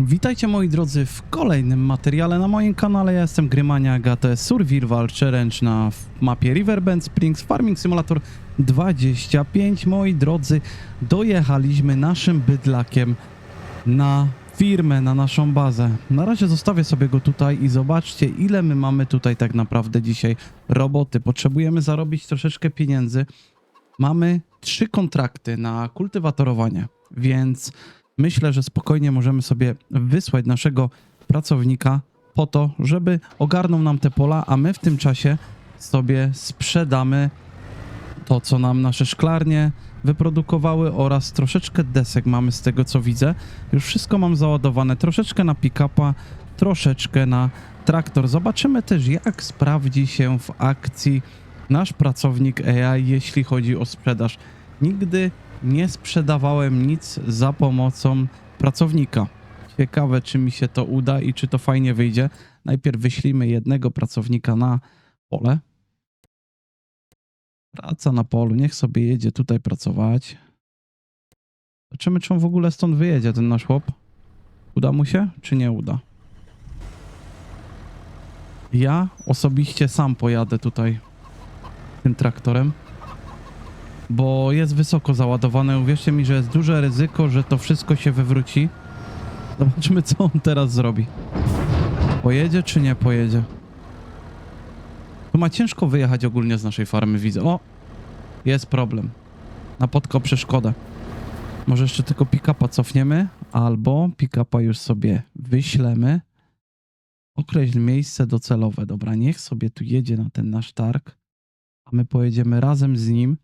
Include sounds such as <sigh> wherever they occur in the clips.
Witajcie moi drodzy w kolejnym materiale na moim kanale. Ja jestem Grymaniak, a to jest Survival Challenge na mapie Riverbend Springs Farming Simulator 25. Moi drodzy, dojechaliśmy naszym bydlakiem na firmę, na naszą bazę. Na razie zostawię sobie go tutaj i zobaczcie ile my mamy tutaj tak naprawdę dzisiaj roboty. Potrzebujemy zarobić troszeczkę pieniędzy. Mamy trzy kontrakty na kultywatorowanie, więc myślę, że spokojnie możemy sobie wysłać naszego pracownika po to, żeby ogarnął nam te pola, a my w tym czasie sobie sprzedamy to, co nam nasze szklarnie wyprodukowały oraz troszeczkę desek mamy z tego, co widzę. Już wszystko mam załadowane, troszeczkę na pick-upa, troszeczkę na traktor. Zobaczymy też, jak sprawdzi się w akcji nasz pracownik AI, jeśli chodzi o sprzedaż. Nigdy nie sprzedawałem nic za pomocą pracownika. Ciekawe, czy mi się to uda i czy to fajnie wyjdzie. Najpierw wyślijmy jednego pracownika na pole. Praca na polu, niech sobie jedzie tutaj pracować. Zobaczymy, czy on w ogóle stąd wyjedzie, ten nasz chłop. Uda mu się, czy nie uda? Ja osobiście sam pojadę tutaj tym traktorem, bo jest wysoko załadowane. Uwierzcie mi, że jest duże ryzyko, że to wszystko się wywróci. Zobaczmy, co on teraz zrobi. Pojedzie, czy nie pojedzie? Tu ma ciężko wyjechać ogólnie z naszej farmy, widzę. O! Jest problem. Napotkał przeszkodę. Może jeszcze tylko pick-upa cofniemy, albo pick-upa już sobie wyślemy. Określ miejsce docelowe. Dobra, niech sobie tu jedzie na ten nasz targ, a my pojedziemy razem z nim.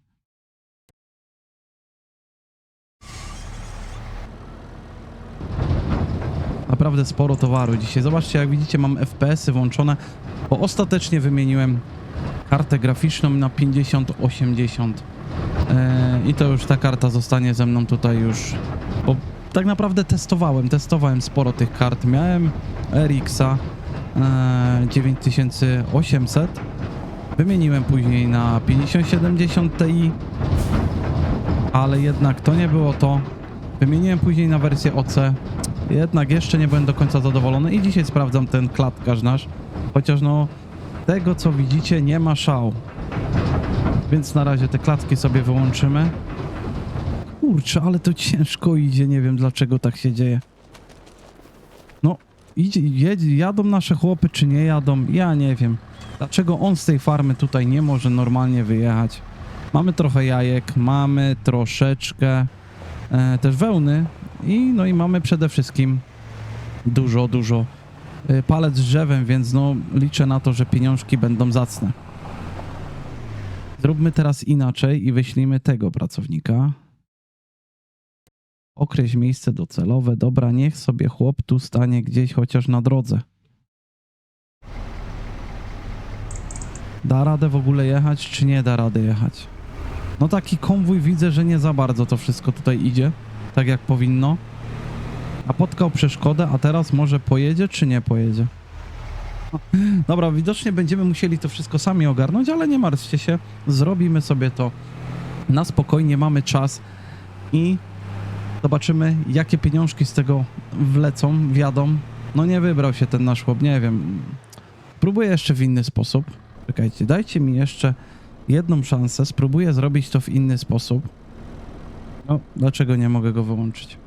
Naprawdę sporo towaru dzisiaj. Zobaczcie, jak widzicie, mam FPS-y włączone, bo ostatecznie wymieniłem kartę graficzną na 5080. Eee, I to już ta karta zostanie ze mną tutaj już. Bo tak naprawdę testowałem, testowałem sporo tych kart. Miałem RX-a e, 9800. Wymieniłem później na 5070 Ti, ale jednak to nie było to. Wymieniłem później na wersję OC. Jednak jeszcze nie byłem do końca zadowolony i dzisiaj sprawdzam ten klatkarz nasz. Chociaż no, tego co widzicie nie ma szału. Więc na razie te klatki sobie wyłączymy. Kurczę, ale to ciężko idzie, nie wiem dlaczego tak się dzieje. No, idzie, jedzie, jadą nasze chłopy, czy nie jadą, ja nie wiem. Dlaczego on z tej farmy tutaj nie może normalnie wyjechać? Mamy trochę jajek, mamy troszeczkę e, też wełny i no i mamy przede wszystkim dużo, dużo e, palec z drzewem, więc no liczę na to, że pieniążki będą zacne. Zróbmy teraz inaczej i wyślijmy tego pracownika. Określ miejsce docelowe. Dobra, niech sobie chłop tu stanie gdzieś chociaż na drodze. Da radę w ogóle jechać, czy nie da rady jechać? No taki konwój widzę, że nie za bardzo to wszystko tutaj idzie, tak jak powinno. Napotkał przeszkodę, a teraz może pojedzie, czy nie pojedzie? <laughs> Dobra, widocznie będziemy musieli to wszystko sami ogarnąć, ale nie martwcie się, zrobimy sobie to na spokojnie, mamy czas i zobaczymy, jakie pieniążki z tego wlecą, wiadą. No nie wybrał się ten nasz chłop, nie wiem. Próbuję jeszcze w inny sposób. Czekajcie, dajcie mi jeszcze jedną szansę, spróbuję zrobić to w inny sposób. No, dlaczego nie mogę go wyłączyć?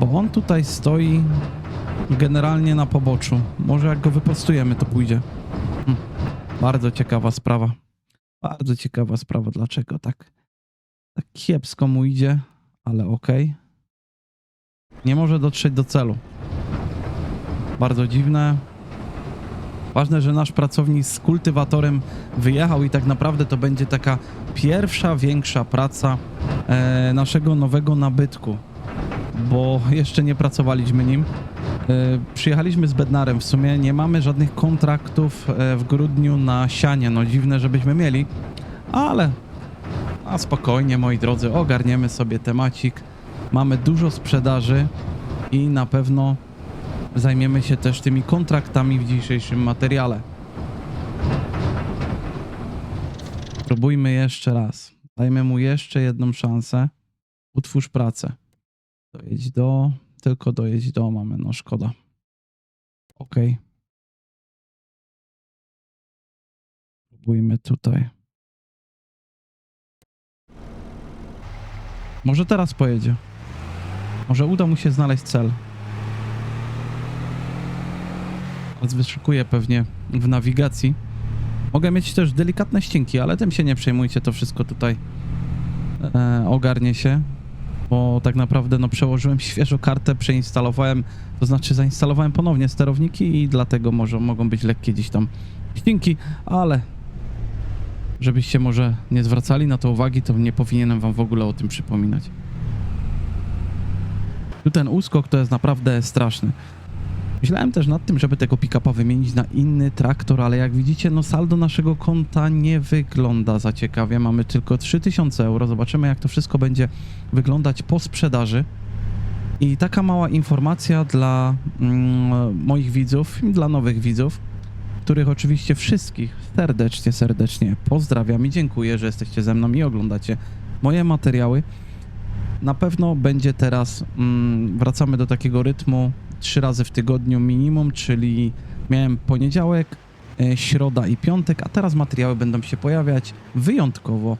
Bo on tutaj stoi generalnie na poboczu. Może jak go wyprostujemy, to pójdzie. Hm. Bardzo ciekawa sprawa. Bardzo ciekawa sprawa, dlaczego tak, tak kiepsko mu idzie, ale okej. Nie może dotrzeć do celu. Bardzo dziwne. Ważne, że nasz pracownik z kultywatorem wyjechał i tak naprawdę to będzie taka pierwsza większa praca e, naszego nowego nabytku, bo jeszcze nie pracowaliśmy nim. E, przyjechaliśmy z Bednarem, w sumie nie mamy żadnych kontraktów e, w grudniu na sianie. No dziwne, żebyśmy mieli, ale a spokojnie, moi drodzy, ogarniemy sobie temacik. Mamy dużo sprzedaży i na pewno zajmiemy się też tymi kontraktami w dzisiejszym materiale. Próbujmy jeszcze raz. Dajmy mu jeszcze jedną szansę. Utwórz pracę. Dojedź do tylko dojeść do mamy, no szkoda. Okej. Próbujmy tutaj. Może teraz pojedzie. Może uda mu się znaleźć cel. Teraz wyszukuję pewnie w nawigacji. Mogę mieć też delikatne ścinki, ale tym się nie przejmujcie, to wszystko tutaj e, ogarnie się. Bo tak naprawdę no przełożyłem świeżo kartę, przeinstalowałem, to znaczy zainstalowałem ponownie sterowniki i dlatego może mogą być lekkie gdzieś tam ścinki, ale żebyście może nie zwracali na to uwagi, to nie powinienem wam w ogóle o tym przypominać. Tu ten uskok to jest naprawdę straszny. Myślałem też nad tym, żeby tego pick-upa wymienić na inny traktor, ale jak widzicie, no saldo naszego konta nie wygląda za ciekawie. Mamy tylko 3000 euro. Zobaczymy, jak to wszystko będzie wyglądać po sprzedaży. I taka mała informacja dla mm, moich widzów dla nowych widzów, których oczywiście wszystkich serdecznie, serdecznie pozdrawiam i dziękuję, że jesteście ze mną i oglądacie moje materiały. Na pewno będzie teraz, mm, wracamy do takiego rytmu trzy razy w tygodniu minimum, czyli miałem poniedziałek, e, środa i piątek, a teraz materiały będą się pojawiać wyjątkowo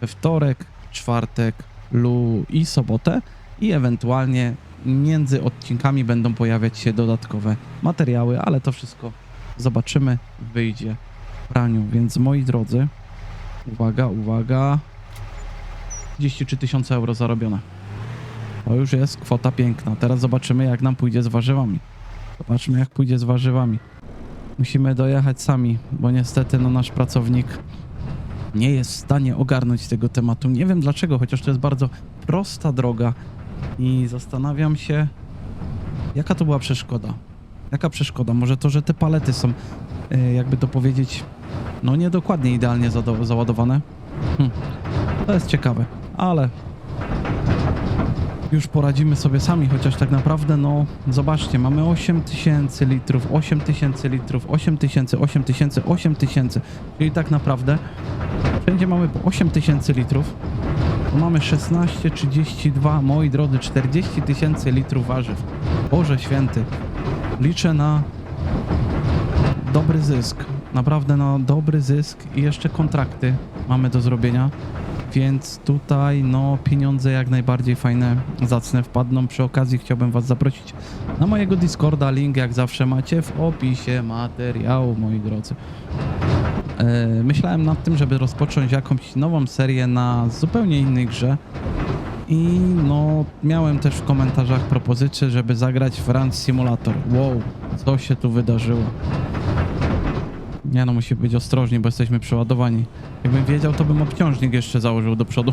we wtorek, czwartek lu i sobotę i ewentualnie między odcinkami będą pojawiać się dodatkowe materiały, ale to wszystko zobaczymy, wyjdzie w praniu, więc moi drodzy, uwaga, uwaga, 33 tysiące euro zarobione. To już jest kwota piękna. Teraz zobaczymy, jak nam pójdzie z warzywami. Zobaczmy, jak pójdzie z warzywami. Musimy dojechać sami, bo niestety no, nasz pracownik nie jest w stanie ogarnąć tego tematu. Nie wiem dlaczego, chociaż to jest bardzo prosta droga i zastanawiam się, jaka to była przeszkoda. Jaka przeszkoda? Może to, że te palety są, e, jakby to powiedzieć, no niedokładnie idealnie załadowane? Hm. To jest ciekawe, ale już poradzimy sobie sami, chociaż tak naprawdę, no zobaczcie, mamy 8000 litrów, 8000 litrów, 8000, 8000, 8000, czyli tak naprawdę wszędzie mamy po 8000 litrów. To mamy 16, 32, moi drodzy, 40 tysięcy litrów warzyw. Boże święty, liczę na dobry zysk, naprawdę na dobry zysk i jeszcze kontrakty mamy do zrobienia. Więc tutaj no pieniądze jak najbardziej fajne, zacne wpadną. Przy okazji chciałbym was zaprosić na mojego Discorda. Link jak zawsze macie w opisie materiału, moi drodzy. E, myślałem nad tym, żeby rozpocząć jakąś nową serię na zupełnie innej grze. I no, miałem też w komentarzach propozycję, żeby zagrać w Run Simulator. Wow, co się tu wydarzyło? Nie no, musi być ostrożnie, bo jesteśmy przeładowani. Jakbym wiedział, to bym obciążnik jeszcze założył do przodu.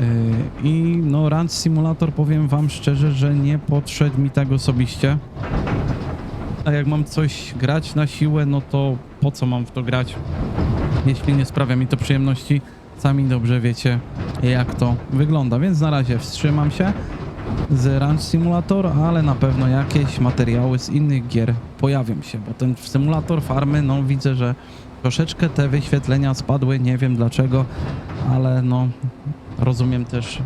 Yy, <laughs> I no, Run Simulator powiem wam szczerze, że nie podszedł mi tak osobiście. A jak mam coś grać na siłę, no to po co mam w to grać? Jeśli nie sprawia mi to przyjemności, sami dobrze wiecie, jak to wygląda. Więc na razie wstrzymam się z Ranch Simulator, ale na pewno jakieś materiały z innych gier pojawią się, bo ten symulator farmy, no widzę, że troszeczkę te wyświetlenia spadły, nie wiem dlaczego, ale no rozumiem też,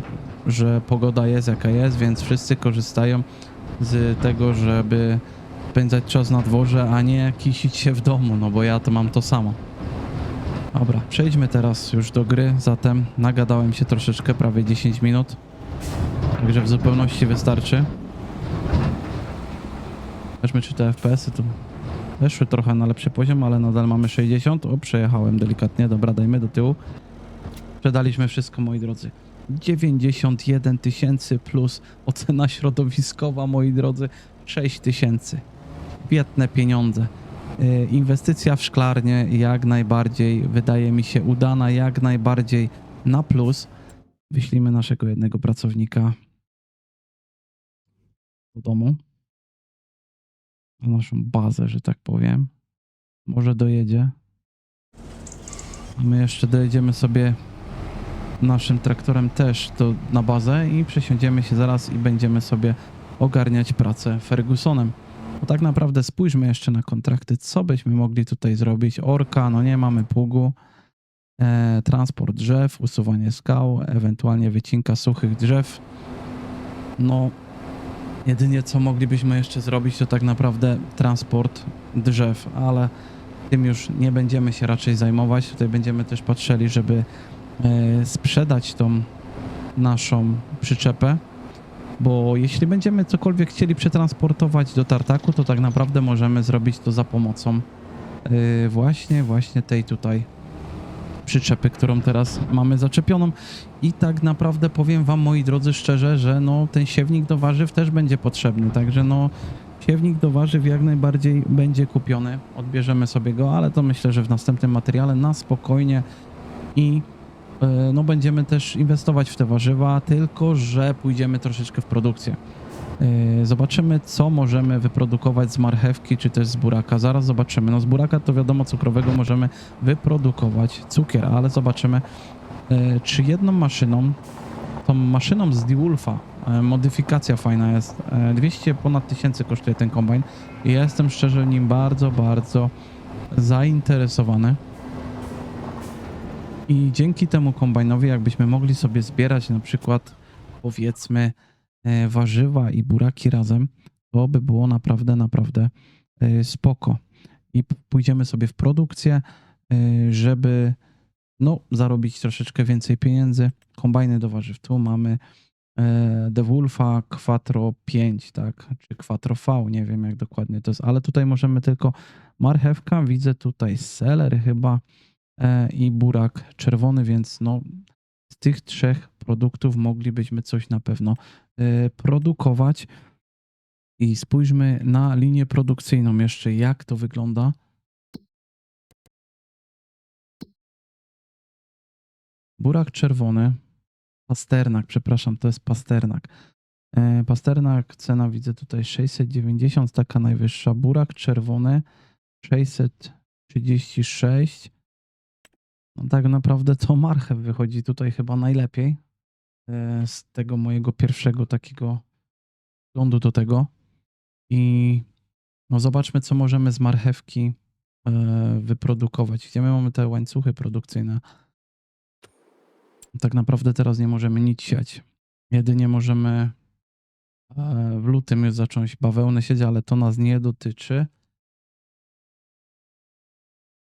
że pogoda jest jaka jest, więc wszyscy korzystają z tego, żeby spędzać czas na dworze, a nie kisić się w domu, no bo ja to mam to samo. Dobra, przejdźmy teraz już do gry, zatem nagadałem się troszeczkę, prawie 10 minut. Także w zupełności wystarczy. Zobaczmy, czy te FPS-y tu weszły trochę na lepszy poziom, ale nadal mamy 60. O, przejechałem delikatnie. Dobra, dajmy do tyłu. Sprzedaliśmy wszystko, moi drodzy. 91 tysięcy plus ocena środowiskowa, moi drodzy, 6 tysięcy. Świetne pieniądze. Yy, Inwestycja w szklarnię jak najbardziej wydaje mi się udana, jak najbardziej na plus. Wyślijmy naszego jednego pracownika do domu. Na naszą bazę, że tak powiem. Może dojedzie. A my jeszcze dojedziemy sobie naszym traktorem też do, na bazę i przesiądziemy się zaraz i będziemy sobie ogarniać pracę Fergusonem. Bo tak naprawdę spójrzmy jeszcze na kontrakty, co byśmy mogli tutaj zrobić. Orka, no nie mamy pługu. E, transport drzew, usuwanie skał, ewentualnie wycinka suchych drzew. No, jedynie co moglibyśmy jeszcze zrobić, to tak naprawdę transport drzew, ale tym już nie będziemy się raczej zajmować. Tutaj będziemy też patrzyli, żeby e, sprzedać tą naszą przyczepę, bo jeśli będziemy cokolwiek chcieli przetransportować do tartaku, to tak naprawdę możemy zrobić to za pomocą e, właśnie, właśnie tej tutaj przyczepy, którą teraz mamy zaczepioną. I tak naprawdę powiem wam, moi drodzy, szczerze, że no ten siewnik do warzyw też będzie potrzebny, także no siewnik do warzyw jak najbardziej będzie kupiony. Odbierzemy sobie go, ale to myślę, że w następnym materiale na spokojnie i e, no będziemy też inwestować w te warzywa, tylko że pójdziemy troszeczkę w produkcję. E, Zobaczymy, co możemy wyprodukować z marchewki, czy też z buraka. Zaraz zobaczymy. No z buraka to wiadomo, cukrowego możemy wyprodukować cukier, ale zobaczymy, e, czy jedną maszyną, tą maszyną z Diwulfa, e, modyfikacja fajna jest, e, 200 ponad tysięcy kosztuje ten kombajn i jestem szczerze nim bardzo, bardzo zainteresowany. I dzięki temu kombajnowi, jakbyśmy mogli sobie zbierać na przykład, powiedzmy, warzywa i buraki razem, to by było naprawdę, naprawdę e, spoko. I pójdziemy sobie w produkcję, e, żeby no, zarobić troszeczkę więcej pieniędzy. Kombajny do warzyw. Tu mamy e, DeWolfa Quattro 5, tak? Czy Quattro V, nie wiem jak dokładnie to jest, ale tutaj możemy tylko marchewka, widzę tutaj seler chyba e, i burak czerwony, więc no z tych trzech produktów moglibyśmy coś na pewno e, produkować. I spójrzmy na linię produkcyjną jeszcze, jak to wygląda. Burak czerwony, pasternak, przepraszam, to jest pasternak. E, Pasternak, cena widzę tutaj 690, taka najwyższa. Burak czerwony 636. No tak naprawdę to marchew wychodzi tutaj chyba najlepiej z tego mojego pierwszego takiego wglądu do tego. I no zobaczmy, co możemy z marchewki e, wyprodukować. Gdzie my mamy te łańcuchy produkcyjne? Tak naprawdę teraz nie możemy nic siać. Jedynie możemy e, w lutym już zacząć bawełnę sieć, ale to nas nie dotyczy.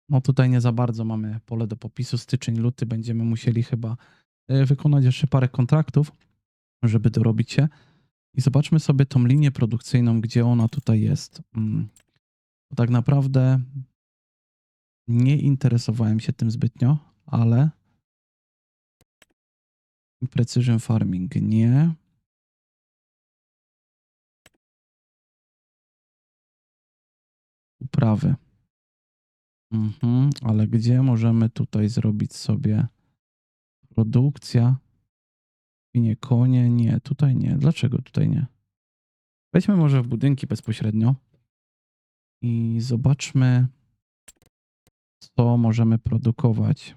No tutaj nie za bardzo mamy pole do popisu. Styczeń, luty będziemy musieli chyba e, wykonać jeszcze parę kontraktów, żeby dorobić się. I zobaczmy sobie tą linię produkcyjną, gdzie ona tutaj jest. Mm. Bo tak naprawdę nie interesowałem się tym zbytnio, ale Precision Farming nie. Uprawy. Mhm, ale gdzie możemy tutaj zrobić sobie produkcja? Świnie, konie? Nie, tutaj nie. Dlaczego tutaj nie? Wejdźmy może w budynki bezpośrednio i zobaczmy, co możemy produkować.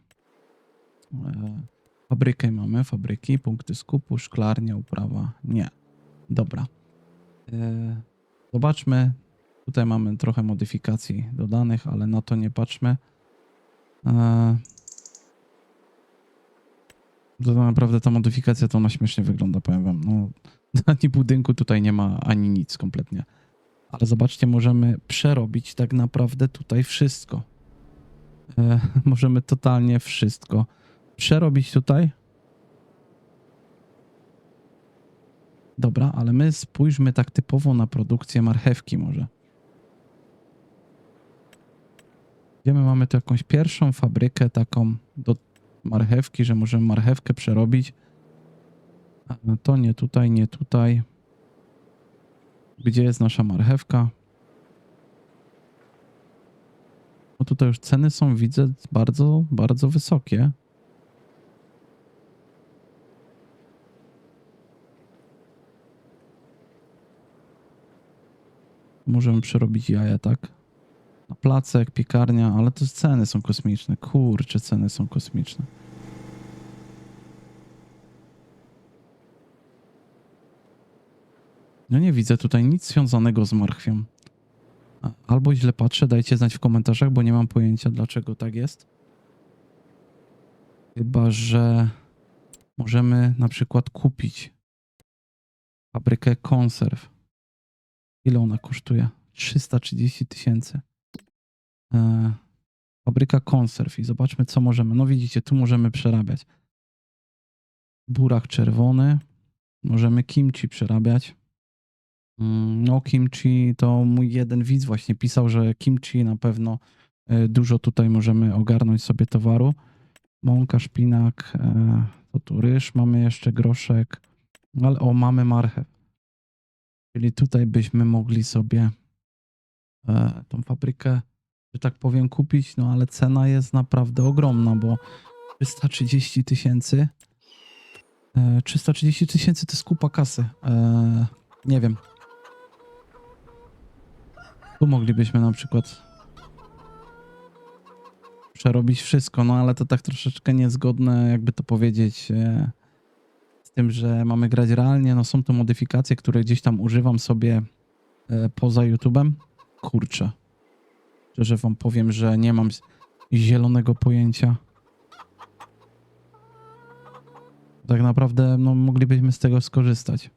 E, Fabrykę mamy, fabryki, punkty skupu, szklarnia, uprawa. Nie. Dobra. E, Zobaczmy. Tutaj mamy trochę modyfikacji dodanych, ale na to nie patrzmy. To naprawdę ta modyfikacja to ona śmiesznie wygląda, powiem wam. No, <laughs> ani budynku tutaj nie ma, ani nic kompletnie. Ale zobaczcie, możemy przerobić tak naprawdę tutaj wszystko. E, <laughs> możemy totalnie wszystko przerobić tutaj. Dobra, ale my spójrzmy tak typowo na produkcję marchewki może. Gdzie my mamy tu jakąś pierwszą fabrykę taką do marchewki, że możemy marchewkę przerobić. To nie tutaj, nie tutaj. Gdzie jest nasza marchewka? No tutaj już ceny są, widzę, bardzo, bardzo wysokie. Możemy przerobić jaja, tak? Na placek, piekarnia, ale to ceny są kosmiczne. Kurczę, ceny są kosmiczne. Ja nie widzę tutaj nic związanego z marchwią. Albo źle patrzę, dajcie znać w komentarzach, bo nie mam pojęcia dlaczego tak jest. Chyba, że możemy na przykład kupić fabrykę konserw. Ile ona kosztuje? 330 tysięcy. E, fabryka konserw i zobaczmy, co możemy. No widzicie, tu możemy przerabiać. Burak czerwony. Możemy kimchi przerabiać. Mm, No, kimchi to mój jeden widz właśnie pisał, że kimchi na pewno e, dużo tutaj możemy ogarnąć sobie towaru. Mąka, szpinak, e, to tu ryż, mamy jeszcze groszek, ale o, mamy marchew. Czyli tutaj byśmy mogli sobie tą fabrykę, że tak powiem, kupić, no ale cena jest naprawdę ogromna, bo 330 tysięcy. E, 330 tysięcy to jest kupa kasy. E, nie wiem. Tu moglibyśmy na przykład przerobić wszystko, no ale to tak troszeczkę niezgodne, jakby to powiedzieć, e, z tym, że mamy grać realnie. No są to modyfikacje, które gdzieś tam używam sobie e, poza YouTube'em. Kurczę. Szczerze wam powiem, że nie mam zielonego pojęcia. Tak naprawdę no, moglibyśmy z tego skorzystać.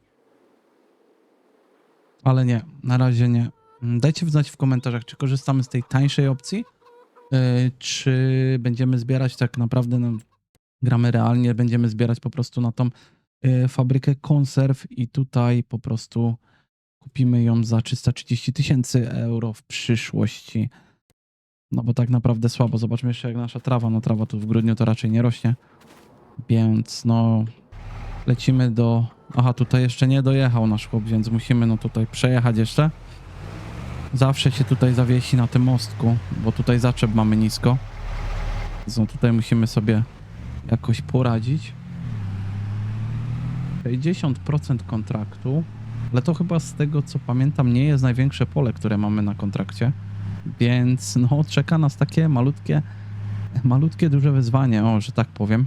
Ale nie, na razie nie. Mm, Dajcie znać w komentarzach, czy korzystamy z tej tańszej opcji, e, czy będziemy zbierać tak naprawdę, no, gramy realnie, będziemy zbierać po prostu na tą e, fabrykę konserw i tutaj po prostu kupimy ją za 330 tysięcy euro w przyszłości. No bo tak naprawdę słabo. Zobaczmy jeszcze jak nasza trawa. No trawa tu w grudniu to raczej nie rośnie. Więc no lecimy do... Aha, tutaj jeszcze nie dojechał nasz chłop, więc musimy no tutaj przejechać jeszcze. Zawsze się tutaj zawiesi na tym mostku, bo tutaj zaczep mamy nisko. Więc no tutaj musimy sobie jakoś poradzić. 60% kontraktu, ale to chyba z tego co pamiętam nie jest największe pole, które mamy na kontrakcie. Więc no czeka nas takie malutkie, malutkie duże wyzwanie, o, że tak powiem.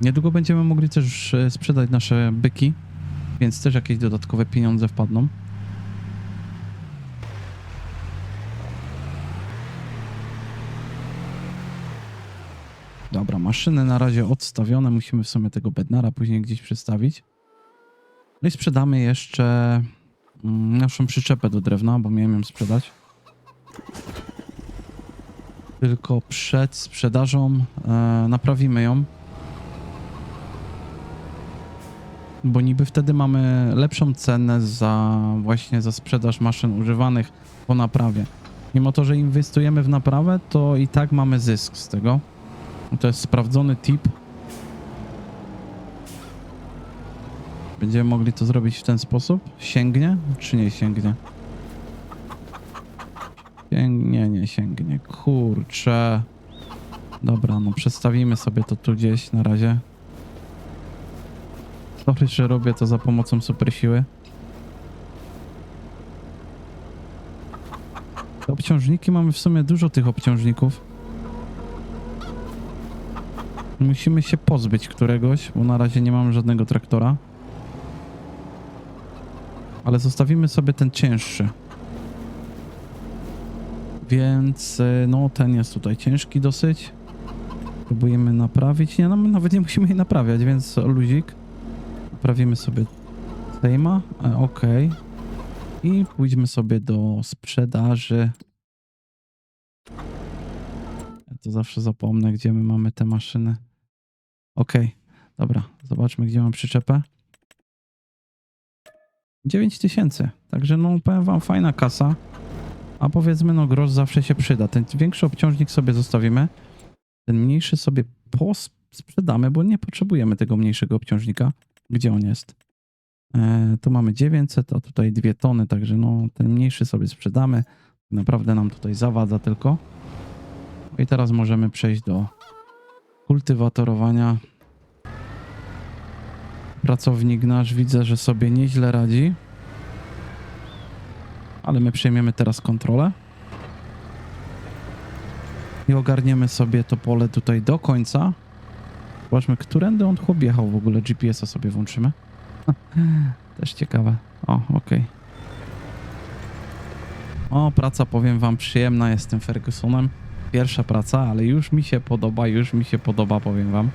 Niedługo będziemy mogli też e, sprzedać nasze byki, więc też jakieś dodatkowe pieniądze wpadną. Dobra, maszyny na razie odstawione. Musimy w sumie tego bednara później gdzieś przestawić. No i sprzedamy jeszcze mm, naszą przyczepę do drewna, bo miałem ją sprzedać. Tylko przed sprzedażą e, naprawimy ją. Bo niby wtedy mamy lepszą cenę za właśnie za sprzedaż maszyn używanych po naprawie. Mimo to, że inwestujemy w naprawę, to i tak mamy zysk z tego. To jest sprawdzony tip. Będziemy mogli to zrobić w ten sposób? Sięgnie? Czy nie sięgnie? Sięgnie, nie sięgnie. Kurczę. Dobra, no przedstawimy sobie to tu gdzieś na razie. Sorry, że robię to za pomocą super siły. Te obciążniki mamy w sumie dużo tych obciążników. Musimy się pozbyć któregoś, bo na razie nie mamy żadnego traktora. Ale zostawimy sobie ten cięższy. Więc y, no ten jest tutaj ciężki dosyć. Próbujemy naprawić. Nie, no nawet nie musimy jej naprawiać, więc luzik. Naprawimy sobie Sejma. E, ok. I pójdźmy sobie do sprzedaży. Ja to zawsze zapomnę, gdzie my mamy te maszyny. Okej, dobra, zobaczmy, gdzie mam przyczepę. 9 tysięcy, także no powiem wam, fajna kasa. A powiedzmy, no grosz zawsze się przyda. Ten większy obciążnik sobie zostawimy. Ten mniejszy sobie sprzedamy, bo nie potrzebujemy tego mniejszego obciążnika. Gdzie on jest? E, tu mamy 900, a tutaj 2 tony, także no ten mniejszy sobie sprzedamy. Naprawdę nam tutaj zawadza tylko. I teraz możemy przejść do kultywatorowania. Pracownik nasz widzę, że sobie nieźle radzi. Ale my przejmiemy teraz kontrolę. I ogarniemy sobie to pole tutaj do końca. Zobaczmy, którędy on chłop jechał w ogóle. GPS-a sobie włączymy. <laughs> Też ciekawe. O, okej. O, praca powiem wam przyjemna jest tym Fergusonem. Pierwsza praca, ale już mi się podoba, już mi się podoba, powiem wam.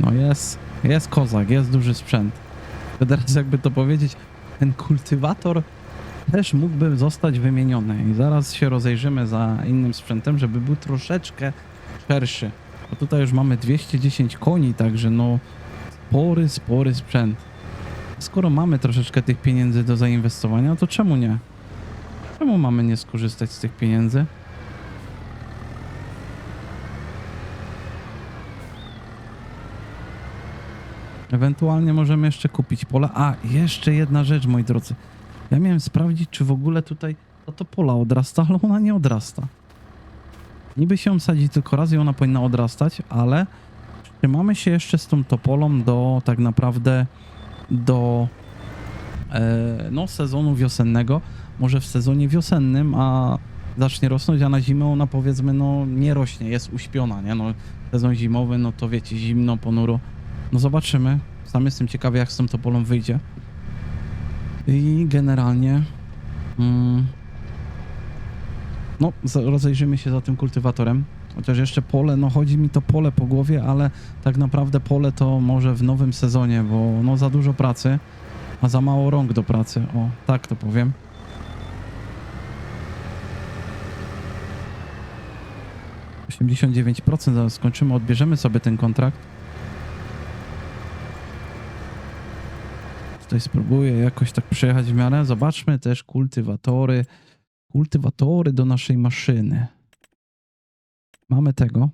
No jest, jest kozak, jest duży sprzęt. To Teraz jakby to powiedzieć, ten kultywator też mógłby zostać wymieniony i zaraz się rozejrzymy za innym sprzętem, żeby był troszeczkę szerszy. Bo tutaj już mamy 210 koni, także no spory, spory sprzęt. Skoro mamy troszeczkę tych pieniędzy do zainwestowania, to czemu nie? Czemu mamy nie skorzystać z tych pieniędzy? Ewentualnie możemy jeszcze kupić pole. A, jeszcze jedna rzecz, moi drodzy. Ja miałem sprawdzić, czy w ogóle tutaj to, to pola odrasta, ale ona nie odrasta. Niby się sadzi tylko raz i ona powinna odrastać, ale trzymamy się jeszcze z tą topolą do tak naprawdę do e, no, sezonu wiosennego. Może w sezonie wiosennym, a zacznie rosnąć, a na zimę ona powiedzmy no nie rośnie, jest uśpiona, nie? No, sezon zimowy, no to wiecie, zimno, ponuro. No zobaczymy. Sam jestem ciekawy, jak z tą topolą wyjdzie. I generalnie. Mm, no, rozejrzymy się za tym kultywatorem. Chociaż jeszcze pole, no chodzi mi to pole po głowie, ale tak naprawdę pole to może w nowym sezonie, bo no za dużo pracy, a za mało rąk do pracy. O, tak to powiem. Osiemdziesiąt dziewięć procent, zaraz skończymy, odbierzemy sobie ten kontrakt. Tutaj spróbuję jakoś tak przejechać w miarę. Zobaczmy też kultywatory. Kultywatory do naszej maszyny. Mamy tego.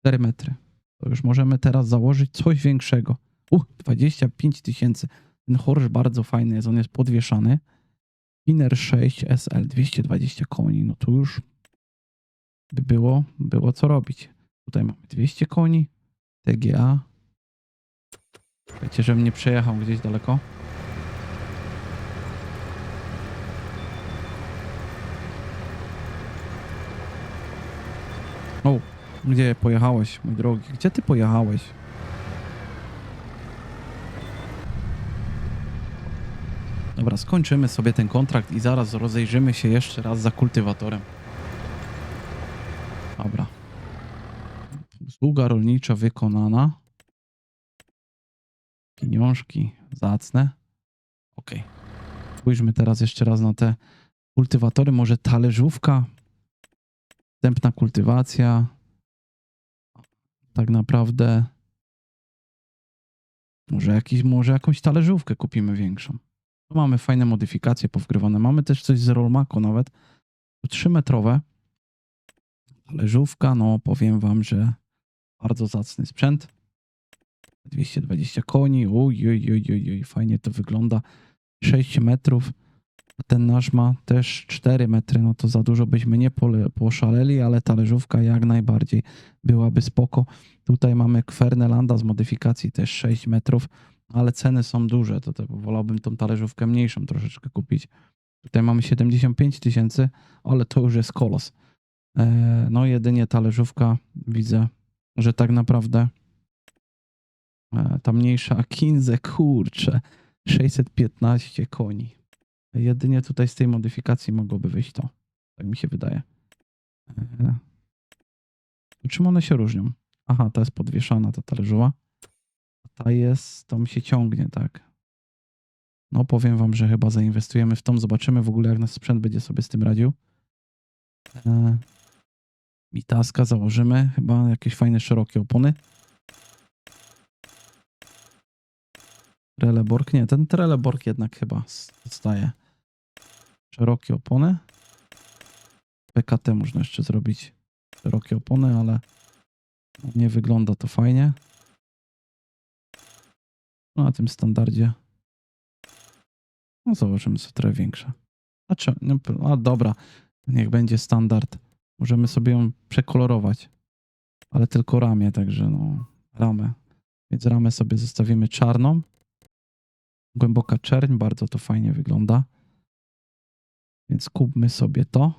4 metry. To już możemy teraz założyć coś większego. Uh, 25 tysięcy. Ten horsz bardzo fajny jest. On jest podwieszany. Spinner 6 SL 220 koni. No tu już by było, było co robić. Tutaj mamy 200 koni. TGA. Wiecie, żebym nie przejechał gdzieś daleko. O, gdzie pojechałeś, mój drogi? Gdzie ty pojechałeś? Dobra, skończymy sobie ten kontrakt i zaraz rozejrzymy się jeszcze raz za kultywatorem. Dobra. Usługa rolnicza wykonana. Pieniążki zacne. Ok. Spójrzmy teraz jeszcze raz na te kultywatory. Może talerzówka. Wstępna kultywacja. Tak naprawdę. Może, jakiś, może jakąś talerzówkę kupimy większą. Tu mamy fajne modyfikacje powgrywane. Mamy też coś z Rolmako nawet. 3 metrowe. Talerzówka, no powiem wam, że bardzo zacny sprzęt. 220 koni, oj, oj, oj, oj, fajnie to wygląda. 6 metrów, a ten nasz ma też 4 metry, no to za dużo byśmy nie poszaleli, ale talerzówka jak najbardziej byłaby spoko. Tutaj mamy Kwernelanda z modyfikacji też 6 metrów, ale ceny są duże, to, to wolałbym tą talerzówkę mniejszą troszeczkę kupić. Tutaj mamy 75 tysięcy, ale to już jest kolos. E, No jedynie talerzówka widzę, że tak naprawdę Ta mniejsza Kinze, kurczę, 615 koni. Jedynie tutaj z tej modyfikacji mogłoby wyjść to. Tak mi się wydaje. E, Czym one się różnią? Aha, ta jest podwieszana, ta talerzowa. Ta jest, to mi się ciągnie, tak. No powiem wam, że chyba zainwestujemy w tą. Zobaczymy w ogóle, jak nasz sprzęt będzie sobie z tym radził. E, Mitaska założymy. Chyba jakieś fajne, szerokie opony. Trelleborg, nie, ten Trelleborg jednak chyba staje. Szerokie opony. PKT można jeszcze zrobić szerokie opony, ale nie wygląda to fajnie. No, na tym standardzie. No zobaczymy co trochę większe. A, czy, no, a dobra, niech będzie standard. Możemy sobie ją przekolorować. Ale tylko ramię, także no ramę. Więc ramę sobie zostawimy czarną. Głęboka czerń, bardzo to fajnie wygląda. Więc kupmy sobie to.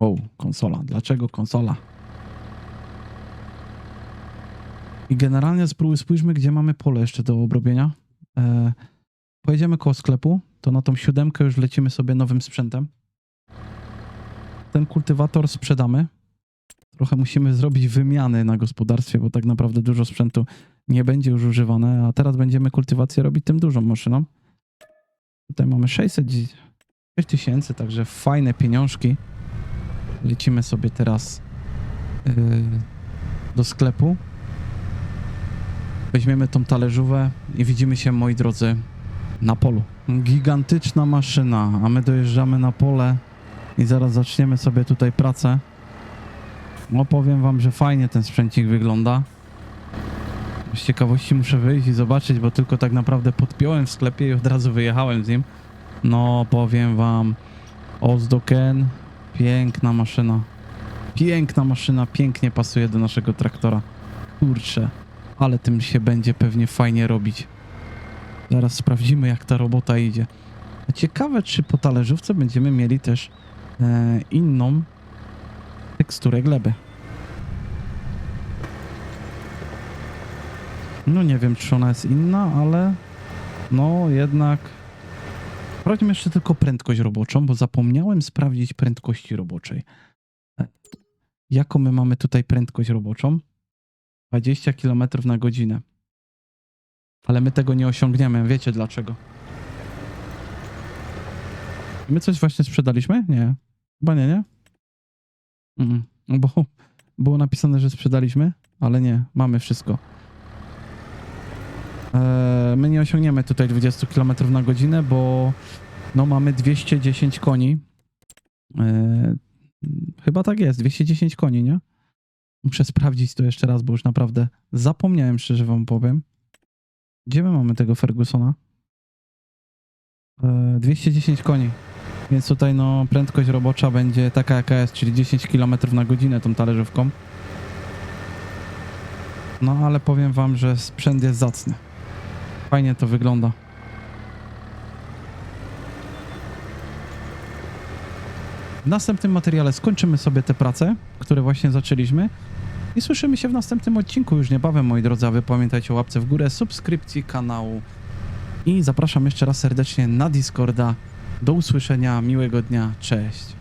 O, konsola. Dlaczego konsola? I generalnie spójrzmy, gdzie mamy pole jeszcze do obrobienia. E, pojedziemy koło sklepu, to na tą siódemkę już lecimy sobie nowym sprzętem. ten kultywator sprzedamy. Trochę musimy zrobić wymiany na gospodarstwie, bo tak naprawdę dużo sprzętu nie będzie już używane, a teraz będziemy kultywację robić tym dużą maszyną. Tutaj mamy 600, 6 tysięcy, także fajne pieniążki. Lecimy sobie teraz yy, do sklepu. Weźmiemy tą talerzówę i widzimy się, moi drodzy, na polu. Gigantyczna maszyna, a my dojeżdżamy na pole i zaraz zaczniemy sobie tutaj pracę. No powiem wam, że fajnie ten sprzęcik wygląda. Z ciekawości muszę wyjść i zobaczyć, bo tylko tak naprawdę podpiąłem w sklepie i od razu wyjechałem z nim. No powiem wam, Ozdoken, piękna maszyna. Piękna maszyna, pięknie pasuje do naszego traktora. Kurczę, ale tym się będzie pewnie fajnie robić. Zaraz sprawdzimy, jak ta robota idzie. A Ciekawe, czy po talerzówce będziemy mieli też e, inną teksturę gleby. No nie wiem, czy ona jest inna, ale no jednak... Sprawdźmy jeszcze tylko prędkość roboczą, bo zapomniałem sprawdzić prędkości roboczej. Jaką my mamy tutaj prędkość roboczą? 20 km na godzinę. Ale my tego nie osiągniemy. Wiecie dlaczego? My coś właśnie sprzedaliśmy? Nie. Chyba nie, nie? Mm, bo było napisane, że sprzedaliśmy, ale nie. Mamy wszystko. Eee, my nie osiągniemy tutaj 20 km na godzinę, bo no mamy 210 koni. Eee, chyba tak jest, 210 koni, nie? Muszę sprawdzić to jeszcze raz, bo już naprawdę zapomniałem, szczerze wam powiem. Gdzie my mamy tego Fergusona? E, 210 koni. Więc tutaj no prędkość robocza będzie taka jaka jest, czyli 10 km na godzinę tą talerzówką. No ale powiem wam, że sprzęt jest zacny. Fajnie to wygląda. W następnym materiale skończymy sobie te prace, które właśnie zaczęliśmy. I słyszymy się w następnym odcinku już niebawem, moi drodzy. Wy pamiętajcie o łapce w górę, subskrypcji kanału. I zapraszam jeszcze raz serdecznie na Discorda. Do usłyszenia, miłego dnia, cześć.